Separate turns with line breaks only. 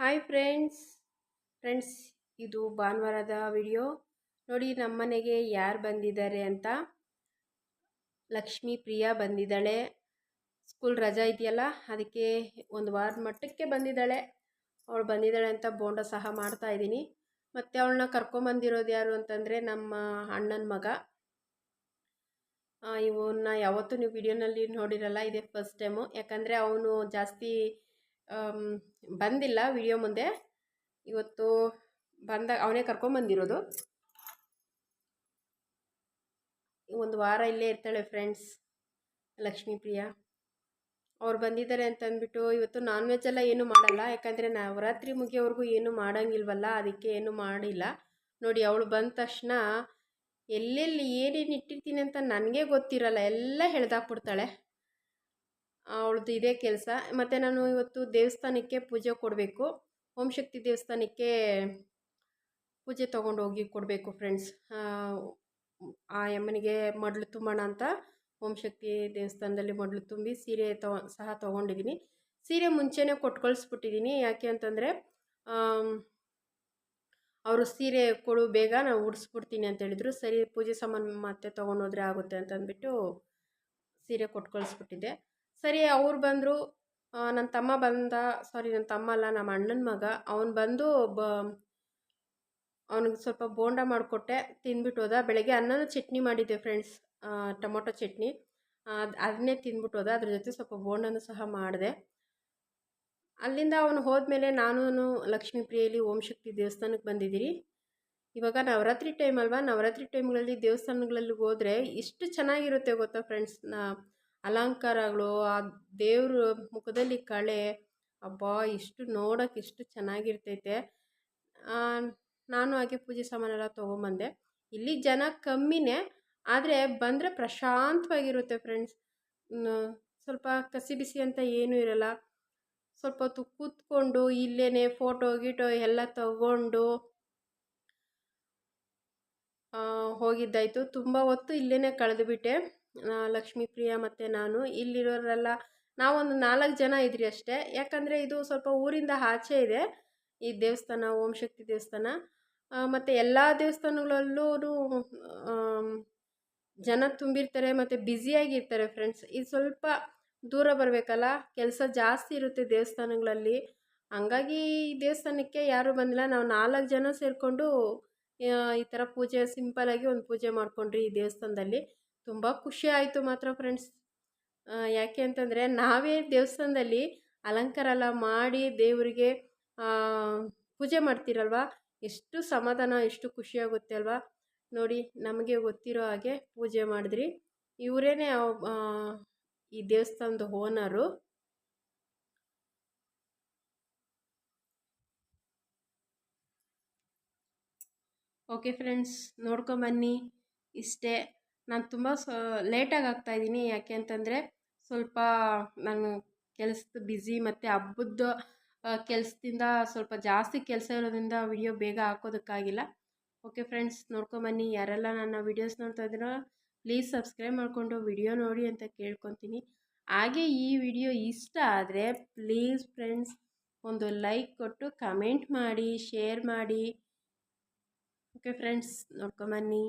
Hi friends friends ಇದು ಭಾನುವಾರದ video ನೋಡಿ ನಮ್ಮ ಮನೆಗೆ ಯಾರು ಬಂದಿದ್ದಾರೆ ಅಂತ? ಲಕ್ಷ್ಮೀ ಪ್ರಿಯಾ ಬಂದಿದ್ದಾಳೆ. ಸ್ಕೂಲ್ ರಜಾ ಇದೆಯಲ್ಲ, ಅದಕ್ಕೆ ಒಂದು ವಾರ ಮಟ್ಟಕ್ಕೆ ಬಂದಿದ್ದಾಳೆ. ಅವಳು ಬಂದಿದ್ದಾಳೆ ಅಂತ ಬೋಂಡ ಸಹ ಮಾಡ್ತಾ ಇದ್ದೀನಿ. ಮತ್ತು ಅವಳನ್ನ ಕರ್ಕೊಂಬಂದಿರೋದು ಯಾರು ಅಂತಂದರೆ ನಮ್ಮ ಅಣ್ಣನ ಮಗ. ಇವನ್ನ ಯಾವತ್ತೂ ನೀವು ವಿಡಿಯೋನಲ್ಲಿ ನೋಡಿರಲ್ಲ, ಇದೇ ಫಸ್ಟ್ ಟೈಮು ಯಾಕಂದರೆ ಅವನು ಜಾಸ್ತಿ ಬಂದಿಲ್ಲ ವಿಡಿಯೋ ಮುಂದೆ. ಇವತ್ತು ಬಂದಾಗ ಅವನೇ ಕರ್ಕೊಂಬಂದಿರೋದು ಒಂದು ವಾರ ಇಲ್ಲೇ ಇರ್ತಾಳೆ ಫ್ರೆಂಡ್ಸ್ ಲಕ್ಷ್ಮೀ ಪ್ರಿಯ. ಅವ್ರು ಬಂದಿದ್ದಾರೆ ಅಂತ ಅಂದ್ಬಿಟ್ಟು ಇವತ್ತು ನಾನ್ ವೆಜ್ ಎಲ್ಲ ಏನು ಮಾಡಲ್ಲ, ಯಾಕಂದರೆ ನವರಾತ್ರಿ ಮುಗಿಯೋವರೆಗೂ ಏನು ಮಾಡೋಂಗಿಲ್ವಲ್ಲ, ಅದಕ್ಕೆ ಏನು ಮಾಡಿಲ್ಲ. ನೋಡಿ, ಅವಳು ಬಂದ ತಕ್ಷಣ ಎಲ್ಲೆಲ್ಲಿ ಏನೇನು ಇಟ್ಟಿರ್ತೀನಿ ಅಂತ ನನಗೆ ಗೊತ್ತಿರಲ್ಲ, ಎಲ್ಲ ಹೇಳ್ದಾಕ್ಬಿಡ್ತಾಳೆ. ಅವಳದು ಇದೇ ಕೆಲಸ. ಮತ್ತು ನಾನು ಇವತ್ತು ದೇವಸ್ಥಾನಕ್ಕೆ ಪೂಜೆ ಕೊಡಬೇಕು. ಓಂ ಶಕ್ತಿ ದೇವಸ್ಥಾನಕ್ಕೆ ಪೂಜೆ ತೊಗೊಂಡು ಹೋಗಿ ಕೊಡಬೇಕು ಫ್ರೆಂಡ್ಸ್ ಆ ಯಮ್ಮನಿಗೆ ಮಡ್ಲು ತುಂಬೋಣ ಅಂತ ಓಂ ಶಕ್ತಿ ದೇವಸ್ಥಾನದಲ್ಲಿ ಮಡ್ಲು ತುಂಬಿ ಸೀರೆ ತೊ, ಸಹ ತೊಗೊಂಡಿದ್ದೀನಿ ಸೀರೆ ಮುಂಚೆನೇ ಕೊಟ್ಟು ಕಳಿಸ್ಬಿಟ್ಟಿದ್ದೀನಿ ಯಾಕೆ ಅಂತಂದರೆ ಅವರು ಸೀರೆ ಕೊಡು, ಬೇಗ ನಾನು ಉಡಿಸ್ಬಿಡ್ತೀನಿ ಅಂತ ಹೇಳಿದ್ರು. ಸರಿ, ಪೂಜೆ ಸಾಮಾನು ಮತ್ತೆ ತೊಗೊಂಡೋದ್ರೆ ಆಗುತ್ತೆ ಅಂತ ಅಂದ್ಬಿಟ್ಟು ಸೀರೆ ಕೊಟ್ಟು ಕಳಿಸ್ಬಿಟ್ಟಿದ್ದೆ ಸರಿ, ಅವ್ರು ಬಂದರು. ನನ್ನ ತಮ್ಮ ಬಂದ, ಸಾರಿ ನನ್ನ ತಮ್ಮ ಅಲ್ಲ ನಮ್ಮ ಅಣ್ಣನ ಮಗ, ಅವನು ಬಂದು ಬ ಅವನಿಗೆ ಸ್ವಲ್ಪ ಬೋಂಡ ಮಾಡಿಕೊಟ್ಟೆ, ತಿಂದ್ಬಿಟ್ಟು ಹೋದ. ಬೆಳಗ್ಗೆ ಅನ್ನನ ಚಟ್ನಿ ಮಾಡಿದ್ದೆ ಫ್ರೆಂಡ್ಸ್ ಟೊಮೊಟೊ ಚಟ್ನಿ. ಅದು, ಅದನ್ನೇ ತಿಂದ್ಬಿಟ್ಟು ಹೋದ. ಅದ್ರ ಜೊತೆ ಸ್ವಲ್ಪ ಬೋಂಡನೂ ಸಹ ಮಾಡಿದೆ. ಅಲ್ಲಿಂದ ಅವನು ಹೋದ್ಮೇಲೆ ನಾನು ಲಕ್ಷ್ಮೀ ಪ್ರಿಯಲ್ಲಿ ಓಂ ಶಕ್ತಿ ದೇವಸ್ಥಾನಕ್ಕೆ ಬಂದಿದ್ದೀರಿ ಇವಾಗ ನವರಾತ್ರಿ ಟೈಮ್ ಅಲ್ವಾ? ನವರಾತ್ರಿ ಟೈಮ್ಗಳಲ್ಲಿ ದೇವಸ್ಥಾನಗಳಲ್ಲಿ ಹೋದರೆ ಎಷ್ಟು ಚೆನ್ನಾಗಿರುತ್ತೆ ಗೊತ್ತಾ ಫ್ರೆಂಡ್ಸ್? ಅಲಂಕಾರಗಳು, ಆ ದೇವ್ರ ಮುಖದಲ್ಲಿ ಕಳೆ, ಅಬ್ಬಾ, ಇಷ್ಟು ನೋಡೋಕೆ ಎಷ್ಟು ಚೆನ್ನಾಗಿರ್ತೈತೆ. ನಾನು ಹಾಗೆ ಪೂಜೆ ಸಾಮಾನೆಲ್ಲ ತೊಗೊಂಬಂದೆ. ಇಲ್ಲಿ ಜನ ಕಮ್ಮಿನೇ, ಆದರೆ ಬಂದರೆ ಪ್ರಶಾಂತವಾಗಿರುತ್ತೆ ಫ್ರೆಂಡ್ಸ್. ಸ್ವಲ್ಪ ಕಸಿ ಬಿಸಿ ಅಂತ ಏನೂ ಇರಲ್ಲ. ಸ್ವಲ್ಪ ಹೊತ್ತು ಕೂತ್ಕೊಂಡು ಇಲ್ಲೇ ಫೋಟೋ, ಗೀಟೋ ಎಲ್ಲ ತಗೊಂಡು ಹೋಗಿದ್ದಾಯಿತು. ತುಂಬ ಹೊತ್ತು ಇಲ್ಲೇ ಕಳೆದುಬಿಟ್ಟೆ. ಲಕ್ಷ್ಮೀ ಪ್ರಿಯಾ ಮತ್ತು ನಾನು ಇಲ್ಲಿರೋರೆಲ್ಲ ನಾವೊಂದು ನಾಲ್ಕು ಜನ ಇದ್ರಿ ಅಷ್ಟೇ. ಯಾಕಂದರೆ ಇದು ಸ್ವಲ್ಪ ಊರಿಂದ ಆಚೆ ಇದೆ. ಈ ದೇವಸ್ಥಾನ, ಓಂ ಶಕ್ತಿ ದೇವಸ್ಥಾನ. ಮತ್ತು ಎಲ್ಲ ದೇವಸ್ಥಾನಗಳಲ್ಲೂ ಜನ ತುಂಬಿರ್ತಾರೆ ಮತ್ತು ಬ್ಯುಸಿಯಾಗಿರ್ತಾರೆ ಫ್ರೆಂಡ್ಸ್ ಇದು ಸ್ವಲ್ಪ ದೂರ ಬರಬೇಕಲ್ಲ? ಕೆಲಸ ಜಾಸ್ತಿ ಇರುತ್ತೆ ದೇವಸ್ಥಾನಗಳಲ್ಲಿ. ಹಂಗಾಗಿ ಈ ದೇವಸ್ಥಾನಕ್ಕೆ ಯಾರೂ ಬಂದಿಲ್ಲ. ನಾವು ನಾಲ್ಕು ಜನ ಸೇರಿಕೊಂಡು ಈ ಥರ ಪೂಜೆ ಸಿಂಪಲಾಗಿ ಒಂದು ಪೂಜೆ ಮಾಡಿಕೊಂಡ್ರಿ ಈ ದೇವಸ್ಥಾನದಲ್ಲಿ. ತುಂಬ ಖುಷಿ ಆಯಿತು ಮಾತ್ರ ಫ್ರೆಂಡ್ಸ್. ಯಾಕೆ ಅಂತಂದರೆ ನಾವೇ ದೇವಸ್ಥಾನದಲ್ಲಿ ಅಲಂಕಾರ ಎಲ್ಲ ಮಾಡಿ ದೇವರಿಗೆ ಪೂಜೆ ಮಾಡ್ತೀರಲ್ವ? ಎಷ್ಟು ಸಮಾಧಾನ, ಎಷ್ಟು ಖುಷಿಯಾಗುತ್ತೆ ಅಲ್ವಾ? ನೋಡಿ, ನಮಗೆ ಗೊತ್ತಿರೋ ಹಾಗೆ ಪೂಜೆ ಮಾಡಿದ್ರಿ. ಇವರೇನೆ ಈ ದೇವಸ್ಥಾನದ ಓನರು. ಓಕೆ ಫ್ರೆಂಡ್ಸ್ ನೋಡ್ಕೊಂಬನ್ನಿ ಇಷ್ಟೇ. ನಾನು ತುಂಬ ಸೊ, ಲೇಟಾಗಿ ಆಗ್ತಾಯಿದ್ದೀನಿ ಯಾಕೆ ಅಂತಂದರೆ, ಸ್ವಲ್ಪ ನಾನು ಕೆಲಸದ ಬ್ಯುಸಿ ಮತ್ತು ಹಬ್ಬದ ಕೆಲಸದಿಂದ ಸ್ವಲ್ಪ ಜಾಸ್ತಿ ಕೆಲಸ ಇರೋದ್ರಿಂದ ವಿಡಿಯೋ ಬೇಗ ಹಾಕೋದಕ್ಕಾಗಿಲ್ಲ. Okay friends ನೋಡ್ಕೊಂಬನ್ನಿ. ಯಾರೆಲ್ಲ ನನ್ನ ವೀಡಿಯೋಸ್ ನೋಡ್ತಾ ಇದ್ದೀರೋ ಪ್ಲೀಸ್ ಸಬ್ಸ್ಕ್ರೈಬ್ ಮಾಡಿಕೊಂಡು ವಿಡಿಯೋ ನೋಡಿ ಅಂತ ಕೇಳ್ಕೊತೀನಿ. ಹಾಗೆ ಈ ವಿಡಿಯೋ ಇಷ್ಟ ಆದರೆ ಪ್ಲೀಸ್ ಫ್ರೆಂಡ್ಸ್ ಒಂದು ಲೈಕ್ ಕೊಟ್ಟು ಕಮೆಂಟ್ ಮಾಡಿ ಶೇರ್ ಮಾಡಿ. Okay friends ನೋಡ್ಕೊಂಬನ್ನಿ.